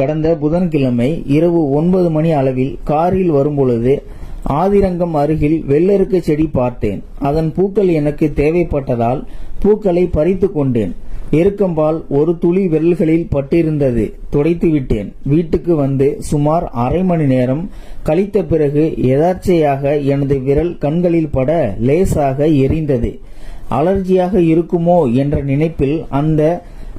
கடந்த புதன்கிழமை இரவு ஒன்பது மணி அளவில் காரில் வரும்பொழுது ஆதிரங்கம் அருகில் வெள்ளருக்கு செடி பார்த்தேன். அதன் பூக்கள் எனக்கு தேவைப்பட்டதால் பூக்களை பறித்து கொண்டேன். எருக்கம்பால் ஒரு துளி விரல்களில் பட்டிருந்தது. துடைத்து விட்டேன். வீட்டுக்கு வந்து சுமார் அரை மணி நேரம் கழித்த பிறகு எதார்ச்சையாக எனது விரல் கண்களில் பட லேசாக எரிந்தது. அலர்ஜியாக இருக்குமோ என்ற நினைப்பில் அந்த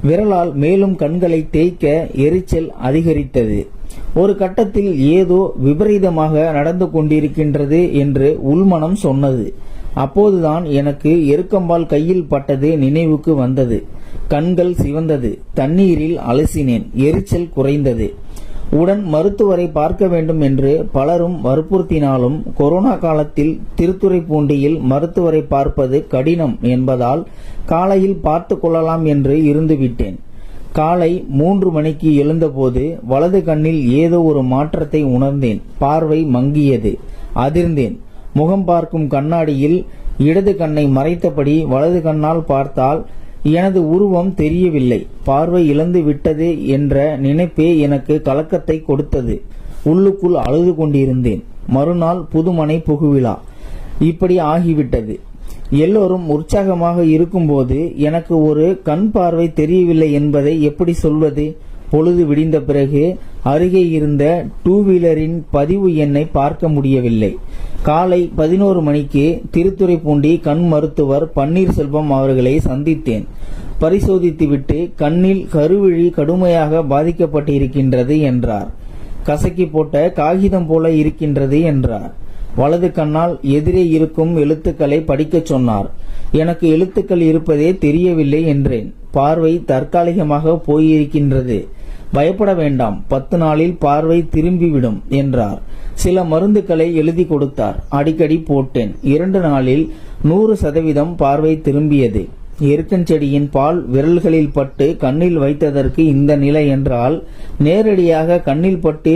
விரலால் மேலும் கண்களை தேய்க்க எரிச்சல் அதிகரித்தது. ஒரு கட்டத்தில் ஏதோ விபரீதமாக நடந்து கொண்டிருக்கின்றது என்று உள்மனம் சொன்னது. அப்போதுதான் எனக்கு எருக்கம்பால் கையில் பட்டது நினைவுக்கு வந்தது. கண்கள் சிவந்தது. தண்ணீரில் அலசினேன். எரிச்சல் குறைந்தது. உடன் மருத்துவரை பார்க்க வேண்டும் என்று பலரும் வற்புறுத்தினாலும் கொரோனா காலத்தில் திருத்துறைப்பூண்டியில் மருத்துவரை பார்ப்பது கடினம் என்பதால் காலையில் பார்த்து கொள்ளலாம் என்று இருந்துவிட்டேன். காலை மூன்று மணிக்கு எழுந்தபோது வலது கண்ணில் ஏதோ ஒரு மாற்றத்தை உணர்ந்தேன். பார்வை மங்கியது. அதிர்ந்தேன். முகம் பார்க்கும் கண்ணாடியில் இடது கண்ணை மறைத்தபடி வலது கண்ணால் பார்த்தால் எனது உருவம் தெரியவில்லை. பார்வை இழந்து விட்டது என்ற நினைப்பே எனக்கு கலக்கத்தை கொடுத்தது. உள்ளுக்குள் அழுது கொண்டிருந்தேன். மறுநாள் புதுமனை புகுவிழா. இப்படி ஆகிவிட்டது. எல்லோரும் உற்சாகமாக இருக்கும்போது எனக்கு ஒரு கண் பார்வை தெரியவில்லை என்பதை எப்படி சொல்வது? பொழுது விடிந்த பிறகு அருகே இருந்த டூ வீலரின் பதிவு எண்ணை பார்க்க முடியவில்லை. காலை பதினோரு மணிக்கு திருத்துறைப்பூண்டி கண் மருத்துவர் பன்னீர்செல்வம் அவர்களை சந்தித்தேன். பரிசோதித்துவிட்டு கண்ணில் கருவிழி கடுமையாக பாதிக்கப்பட்டிருக்கின்றது என்றார். கசக்கி போட்ட காகிதம் போல இருக்கின்றது என்றார். வலது கண்ணால் எதிரே இருக்கும் எழுத்துக்களை படிக்கச் சொன்னார். எனக்கு எழுத்துக்கள் இருப்பதே தெரியவில்லை என்றேன். பார்வை தற்காலிகமாக போயிருக்கின்றது. பயப்பட வேண்டாம் பத்து நாளில் பார்வை திரும்பிவிடும் என்றார். சில மருந்துகளை எழுதி கொடுத்தார். அடிக்கடி போட்டேன். இரண்டு நாளில் நூறு சதவீதம் பார்வை திரும்பியது. எருக்கஞ்செடியின் பால் விரல்களில் பட்டு கண்ணில் வைத்ததற்கு இந்த நிலை என்றால் நேரடியாக கண்ணில் பட்டு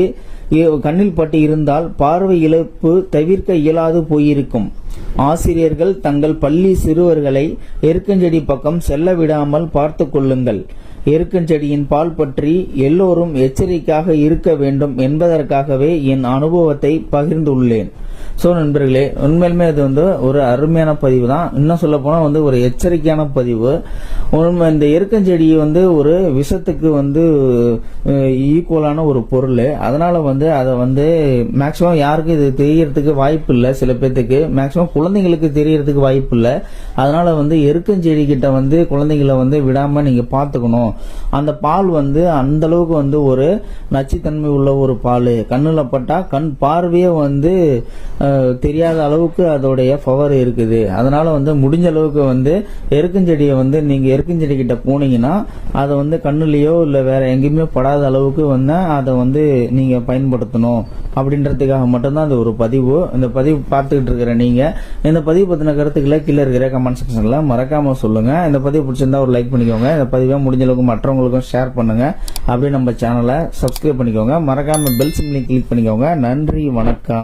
கண்ணில் பட்டு இருந்தால் பார்வை இழப்பு தவிர்க்க இயலாது போயிருக்கும். ஆசிரியர்கள் தங்கள் பள்ளி சிறுவர்களை எருக்கஞ்செடி பக்கம் செல்ல விடாமல் பார்த்து கொள்ளுங்கள். எருக்கஞ்செடியின் பால் பற்றி எல்லோரும் எச்சரிக்கையாக இருக்க வேண்டும் என்பதற்காகவே என் அனுபவத்தை பகிர்ந்துள்ளேன். ஸோ நண்பர்களே உண்மையிலுமே இது வந்து ஒரு அருமையான பதிவு தான் இன்னும் சொல்ல போனால் வந்து ஒரு எச்சரிக்கையான பதிவு. உண்மை இந்த எருக்கஞ்செடி வந்து ஒரு விஷத்துக்கு வந்து ஈக்குவலான ஒரு பொருள். அதனால வந்து அதை வந்து மேக்சிமம் யாருக்கும் இது தெரியறதுக்கு வாய்ப்பு இல்லை சில பேர்த்துக்கு மேக்ஸிமம் குழந்தைங்களுக்கு தெரியறதுக்கு வாய்ப்பு இல்லை. அதனால வந்து எருக்கஞ்செடி கிட்ட வந்து குழந்தைங்களை வந்து விடாமல் நீங்கள் பார்த்துக்கணும் அந்த பால் வந்து அந்த அளவுக்கு வந்து ஒரு நச்சுத்தன்மை உள்ள ஒரு பால். கண்ணில் பட்டா கண் பார்வையே வந்து தெரியாத அளவுக்கு அதோடைய பவர் இருக்குது. அதனால வந்து முடிஞ்ச அளவுக்கு வந்து எருக்கஞ்செடியை வந்து நீங்க எருக்கஞ்செடி கிட்ட போனீங்கன்னா அதை வந்து கண்ணுலயோ இல்ல வேற எங்கேயுமே படாத அளவுக்கு வந்து அதை வந்து நீங்க பயன்படுத்தணும். அப்படின்றதுக்காக மட்டும்தான் அது ஒரு பதிவு. இந்த பதிவு பார்த்துக்கிட்டு இருக்கிற நீங்க இந்த பதிவு பத்தின கருத்துக்களை கீழே இருக்கிற கமெண்ட் செக்ஷன்ல மறக்காம சொல்லுங்க. இந்த பதிவு பிடிச்சிருந்தா ஒரு லைக் பண்ணிக்கோங்க. இந்த பதிவை முடிஞ்ச அளவுக்கு மற்றவங்களுக்கும் ஷேர் பண்ணுங்க. அப்படியே நம்ம சேனலை சப்ஸ்கிரைப் பண்ணிக்கோங்க. மறக்காம பெல் சிம்லையும் கிளிக் பண்ணிக்கோங்க. நன்றி வணக்கம்.